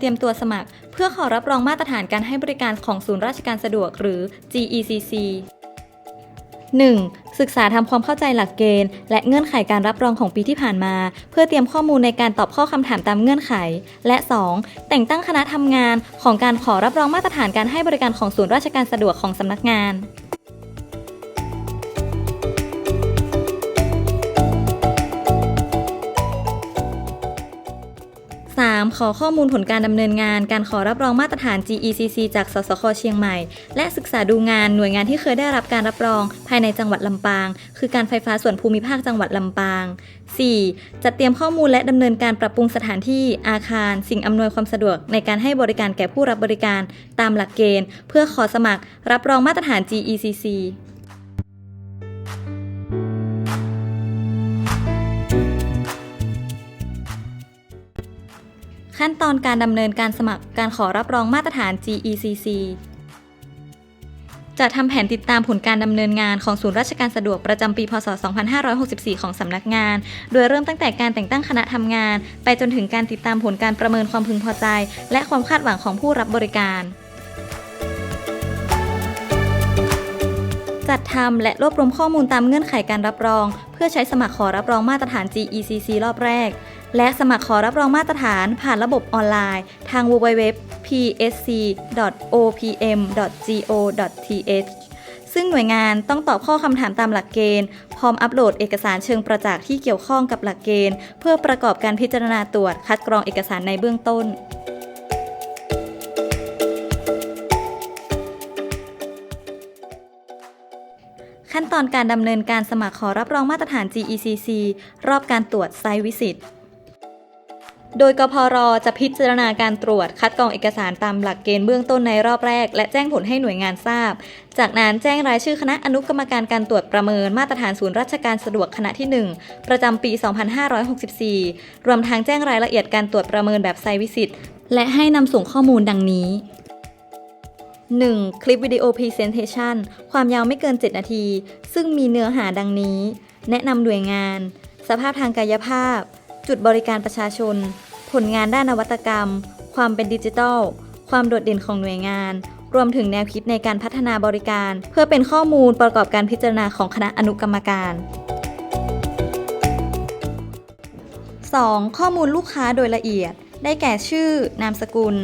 เตรียมตัวสมัคร เพื่อขอรับรองมาตรฐานการให้บริการของศูนย์ราชการสะดวกหรือ GECC 1. ศึกษาทำความเข้าใจหลักเกณฑ์ และเงื่อนไขการรับรองของปีที่ผ่านมา เพื่อเตรียมข้อมูลในการตอบข้อคำถามตามเงื่อนไข และ 2. แต่งตั้งคณะทำงานของการขอรับรองมาตรฐานการให้บริการของศูนย์ราชการสะดวกของสำนักงาน ขอข้อมูลผลการดำเนินงาน การขอรับรองมาตรฐาน GECC จาก สสค เชียงใหม่ และศึกษาดูงานหน่วยงานที่เคยได้รับการรับรอง ภายในจังหวัดลำปาง คือการไฟฟ้าส่วนภูมิภาคจังหวัดลำปาง 4. จัดเตรียมข้อมูลและดำเนินการปรับปรุงสถานที่ อาคาร สิ่งอำนวยความสะดวกในการให้บริการแก่ผู้รับบริการ ตามหลักเกณฑ์ เพื่อขอสมัคร รับรองมาตรฐาน GECC ขั้นตอนการดำเนินการสมัครการขอรับรองมาตรฐาน GECC จะทำแผนติดตามผลการดำเนินงานของศูนย์ราชการสะดวกประจำปี พศ 2564 ของสำนักงาน โดยเริ่มตั้งแต่การแต่งตั้งคณะทำงาน ไปจนถึงการติดตามผลการประเมินความพึงพอใจ และความคาดหวังของผู้รับบริการ จัดทำและรวบรวมข้อมูลตามเงื่อนไขการรับรอง เพื่อใช้สมัครขอรับรองมาตรฐาน GECC รอบแรก และสมัครขอรับรองมาตรฐานผ่านระบบออนไลน์ทาง www psc.opm.go.th ซึ่งหน่วยงานต้องตอบข้อคำถามตามหลักเกณฑ์ พร้อมอัปโหลดเอกสารเชิงประจักษ์ที่เกี่ยวข้องกับหลักเกณฑ์ เพื่อประกอบการพิจารณาตรวจคัดกรองเอกสารในเบื้องต้น ขั้นตอนการดำเนินการสมัครขอรับรองมาตรฐาน GECC รอบการตรวจไซต์วิสิต โดยกพรจะพิจารณาการตรวจคัดกรองเอกสารตามหลักเกณฑ์เบื้องต้นในรอบแรก และแจ้งผลให้หน่วยงานทราบ จากนั้นแจ้งรายชื่อคณะอนุกรรมการการตรวจประเมินมาตรฐานศูนย์ราชการสะดวกคณะที่ 1 ประจำปี 2564 รวมทั้งแจ้งรายละเอียดการตรวจประเมินแบบไซต์วิสิตและให้นำส่งข้อมูลดังนี้ 1. คลิปวิดีโอ Presentation ความยาวไม่เกิน 7 นาที ซึ่งมีเนื้อหาดังนี้ แนะนำหน่วยงาน สภาพทางกายภาพ จุดบริการประชาชน ผลงานด้านนวัตกรรม ความเป็นดิจิทัล ความโดดเด่นของหน่วยงาน รวมถึงแนวคิดในการพัฒนาบริการ เพื่อเป็นข้อมูลประกอบการพิจารณาของคณะอนุกรรมการ 2. ข้อมูลลูกค้าโดยละเอียด ได้แก่ชื่อ นามสกุล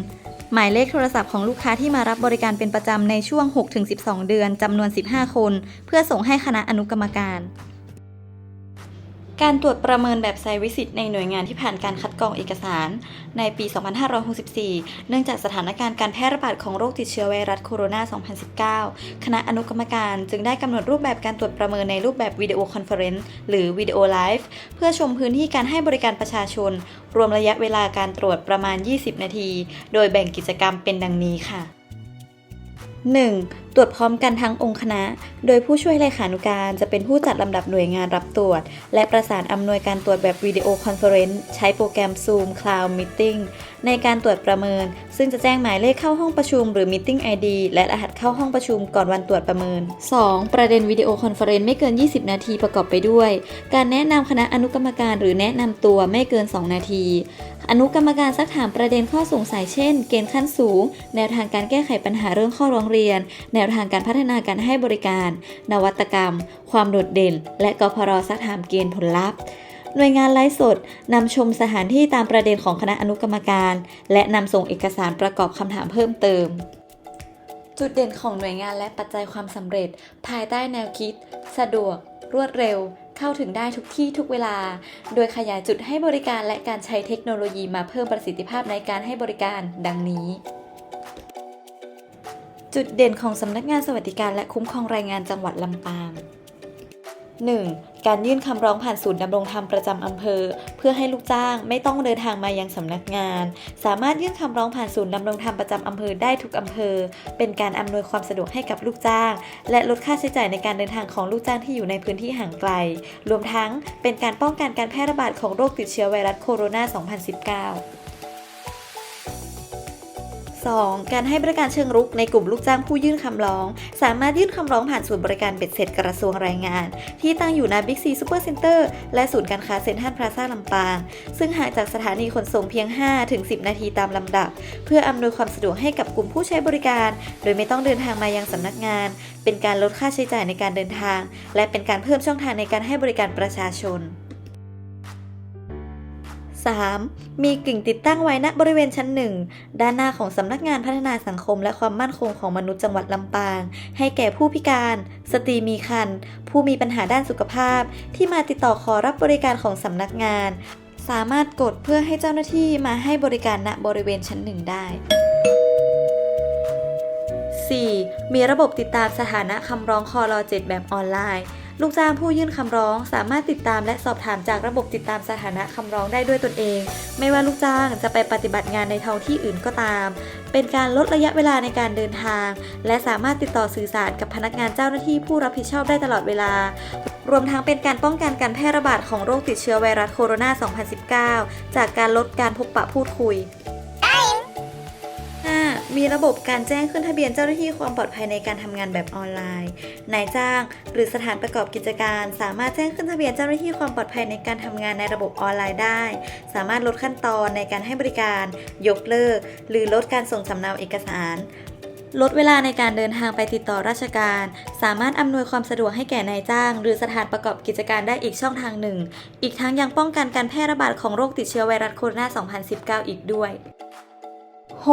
หมายเลขโทรศัพท์ของลูกค้าที่มารับบริการเป็นประจำในช่วง 6-12 เดือนจำนวน 15 คน เพื่อส่งให้คณะอนุกรรมการ การตรวจประเมินแบบไซต์วิสิตในหน่วยงานที่ผ่านการคัดกรองเอกสาร ในปี 2564 เนื่องจากสถานการณ์การแพร่ระบาดของโรคติดเชื้อไวรัสโคโรนา 2019 คณะอนุกรรมการจึงได้กำหนดรูปแบบการตรวจประเมินในรูปแบบวิดีโอคอนเฟอเรนซ์หรือวิดีโอไลฟ์เพื่อชมพื้นที่การให้บริการประชาชน รวมระยะเวลาการตรวจประมาณ 20 นาที โดยแบ่งกิจกรรมเป็นดังนี้ค่ะ 1. ตรวจพร้อมกันทั้งองค์คณะ โดยผู้ช่วยเลขานุการจะเป็นผู้จัดลำดับหน่วยงานรับตรวจ และประสานอำนวยการตรวจแบบวิดีโอคอนเฟอเรนซ์ใช้โปรแกรม Zoom Cloud Meeting ในการตรวจประเมิน ซึ่งจะแจ้งหมายเลขเข้าห้องประชุมหรือ Meeting ID และรหัสเข้าห้องประชุมก่อนวันตรวจประเมิน 2. ประเด็นวิดีโอคอนเฟอเรนซ์ไม่เกิน 20 นาทีประกอบไปด้วย การแนะนำคณะอนุกรรมการหรือแนะนำตัวไม่เกิน 2 นาทีอนุกรรมการซักถามประเด็นข้อสงสัยเช่น เกณฑ์ขั้นสูง แนวทางการแก้ไขปัญหาเรื่องข้อร้องเรียน แนวทางการพัฒนาการให้บริการ นวัตกรรม ความโดดเด่น และกพรซักถามเกณฑ์ผลลัพธ์หน่วยงานไลฟ์สดนำชมสถานที่ตามประเด็นของคณะอนุกรรมการ และนำส่งเอกสารประกอบคำถามเพิ่มเติม จุดเด่นของหน่วยงานและปัจจัยความสำเร็จ ภายใต้แนวคิด สะดวก รวดเร็ว เข้าถึงได้ทุกที่ทุกเวลา โดยขยายจุดให้บริการและการใช้เทคโนโลยีมาเพิ่มประสิทธิภาพในการให้บริการ ดังนี้ จุดเด่นของสำนักงานสวัสดิการและคุ้มครองแรงงานจังหวัดลำปาง 1. การยื่นคำร้องผ่านศูนย์ดำรงธรรมประจำอำเภอ เพื่อให้ลูกจ้างไม่ต้องเดินทางมายังสำนักงาน สามารถยื่นคำร้องผ่านศูนย์ดำรงธรรมประจำอำเภอได้ทุกอำเภอ เป็นการอำนวยความสะดวกให้กับลูกจ้าง และลดค่าใช้จ่ายในการเดินทางของลูกจ้างที่อยู่ในพื้นที่ห่างไกล รวมทั้งเป็นการป้องกันการแพร่ระบาดของโรคติดเชื้อไวรัสโคโรนา 2019 2. การให้บริการเชิงรุกในกลุ่มลูกจ้างผู้ยื่นคำร้อง สามารถยื่นคำร้องผ่านศูนย์บริการเบ็ดเสร็จกระทรวงแรงงาน ที่ตั้งอยู่ณบิ๊กซีซูเปอร์เซ็นเตอร์และศูนย์การค้าเซ็นทรัลพลาซ่าลำปาง ซึ่งห่างจากสถานีขนส่งเพียง 5-10 นาทีตามลำดับ เพื่ออำนวยความสะดวกให้กับกลุ่มผู้ใช้บริการ โดยไม่ต้องเดินทางมายังสำนักงาน เป็นการลดค่าใช้จ่ายในการเดินทาง และเป็นการเพิ่มช่องทางในการให้บริการประชาชน 3. มีกิ่งติดตั้งไว้ณบริเวณชั้นหนึ่งด้านหน้าของสำนักงานพัฒนาสังคม และความมั่นคงของมนุษย์จังหวัดลำปาง ให้แก่ผู้พิการ สตรีมีครรภ์ผู้มีปัญหาด้านสุขภาพ ที่มาติดต่อขอรับบริการของสำนักงาน สามารถกดเพื่อให้เจ้าหน้าที่มาให้บริการณบริเวณชั้นหนึ่งได้ 4. มีระบบติดตามสถานะคำร้องคอรอ7แบบออนไลน์ ลูกจ้างผู้ยื่นคำร้อง สามารถติดตามและสอบถามจากระบบติดตามสถานะคำร้องได้ด้วยตนเอง ไม่ว่าลูกจ้างจะไปปฏิบัติงานในท้องที่อื่นก็ตาม เป็นการลดระยะเวลาในการเดินทาง และสามารถติดต่อสื่อสารกับพนักงานเจ้าหน้าที่ผู้รับผิดชอบได้ตลอดเวลา รวมทั้งเป็นการป้องกันการแพร่ระบาดของโรคติดเชื้อไวรัสโคโรนา 2019 จากการลดการพบปะพูดคุย มีระบบการแจ้งขึ้นทะเบียนเจ้าหน้าที่ความปลอดภัยในการทำงานแบบออนไลน์ นายจ้าง หรือสถานประกอบกิจการ สามารถแจ้งขึ้นทะเบียนเจ้าหน้าที่ความปลอดภัยในการทำงานในระบบออนไลน์ได้ สามารถลดขั้นตอนในการให้บริการ ยกเลิก หรือลดการส่งสำเนาเอกสาร ลดเวลาในการเดินทางไปติดต่อราชการ สามารถอำนวยความสะดวกให้แก่นายจ้าง หรือสถานประกอบกิจการได้อีกช่องทางหนึ่ง อีกทั้งยังป้องกันการแพร่ระบาดของโรคติดเชื้อไวรัสโคโรนา 2019 อีกด้วย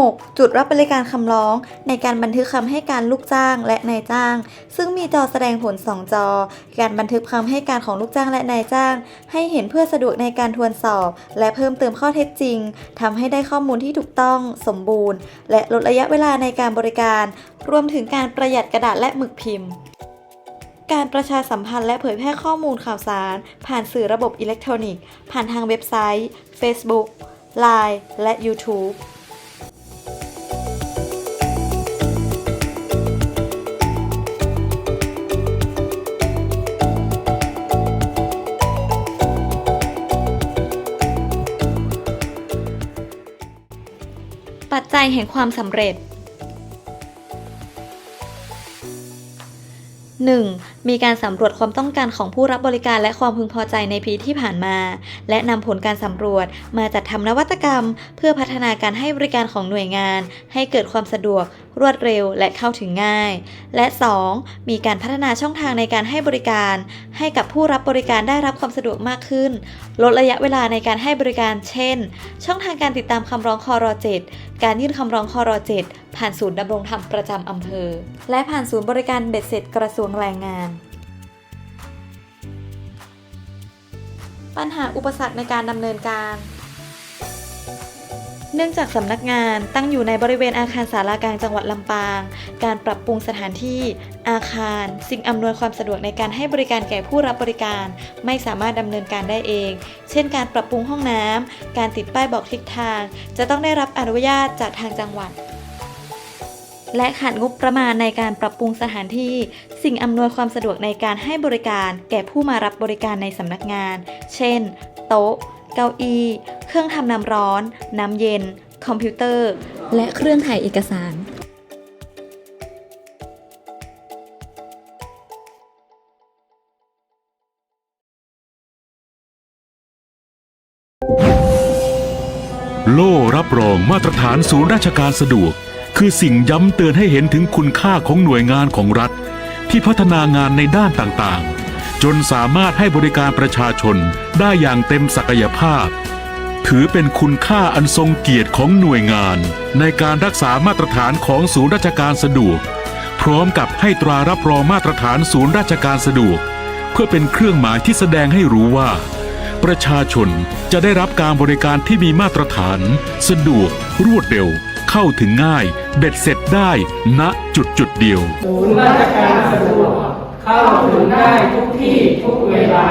6. จุดรับบริการคำร้อง ในการบันทึกคำให้การลูกจ้างและนายจ้าง ซึ่งมีจอแสดงผล 2 จอ การบันทึกคำให้การของลูกจ้างและนายจ้าง ให้เห็นเพื่อสะดวกในการทวนสอบ และเพิ่มเติมข้อเท็จจริงทำให้ได้ข้อมูลที่ถูกต้อง สมบูรณ์ และลดระยะเวลาในการบริการ รวมถึงการประหยัดกระดาษและหมึกพิมพ์การประชาสัมพันธ์และเผยแพร่ข้อมูลข่าวสาร ผ่านสื่อระบบอิเล็กทรอนิกส์ ผ่านทางเว็บไซต์ Facebook Line และ YouTube ปัจจัยแห่งความสำเร็จ 1. มีการสำรวจความต้องการของผู้รับบริการและความพึงพอใจในปีที่ผ่านมา และนำผลการสำรวจมาจัดทำนวัตกรรม เพื่อพัฒนาการให้บริการของหน่วยงาน ให้เกิดความสะดวก รวดเร็วและเข้าถึงง่าย และ 2. มีการพัฒนาช่องทางในการให้บริการ ให้กับผู้รับบริการได้รับความสะดวกมากขึ้น ลดระยะเวลาในการให้บริการ เช่น ช่องทางการติดตามคำร้องคอร7การยื่นคำร้องคอร7 ผ่านศูนย์ดำรงธรรมประจำอำเภอ และผ่านศูนย์บริการเบ็ดเสร็จกระทรวงแรงงาน ปัญหาอุปสรรคในการดำเนินการ เนื่องจากสำนักงานตั้งอยู่ในบริเวณอาคารสารากลางจังหวัดลำปาง การปรับปรุงสถานที่ อาคาร สิ่งอำนวยความสะดวกในการให้บริการแก่ผู้รับบริการ ไม่สามารถดำเนินการได้เอง เช่น การปรับปรุงห้องน้ำการติดป้ายบอกทิศทาง จะต้องได้รับอนุญาตจากทางจังหวัด และขาดงบประมาณในการปรับปรุงสถานที่ สิ่งอำนวยความสะดวกในการให้บริการ แก่ผู้มารับบริการในสำนักงาน เช่น โต๊ะ เก้าอี้ เครื่องทำน้ำร้อน น้ำเย็น คอมพิวเตอร์ และเครื่องถ่ายเอกสารโล่รับรองมาตรฐานศูนย์ราชการสะดวก คือสิ่งย้ำเตือนให้เห็นถึงคุณค่าของหน่วยงานของรัฐ ที่พัฒนางานในด้านต่างๆ จนสามารถให้บริการประชาชนได้อย่างเต็มศักยภาพ ถือเป็นคุณค่าอันทรงเกียรติของหน่วยงาน ในการรักษามาตรฐานของศูนย์ราชการสะดวก พร้อมกับให้ตรารับรองมาตรฐานศูนย์ราชการสะดวก เพื่อเป็นเครื่องหมายที่แสดงให้รู้ว่า ประชาชนจะได้รับการบริการที่มีมาตรฐาน สะดวก รวดเร็ว เข้าถึงง่าย เบ็ดเสร็จได้ณจุดจุดๆเดียว ศูนย์ราชการสะดวกเข้าถึงได้ทุกที่ทุกเวลา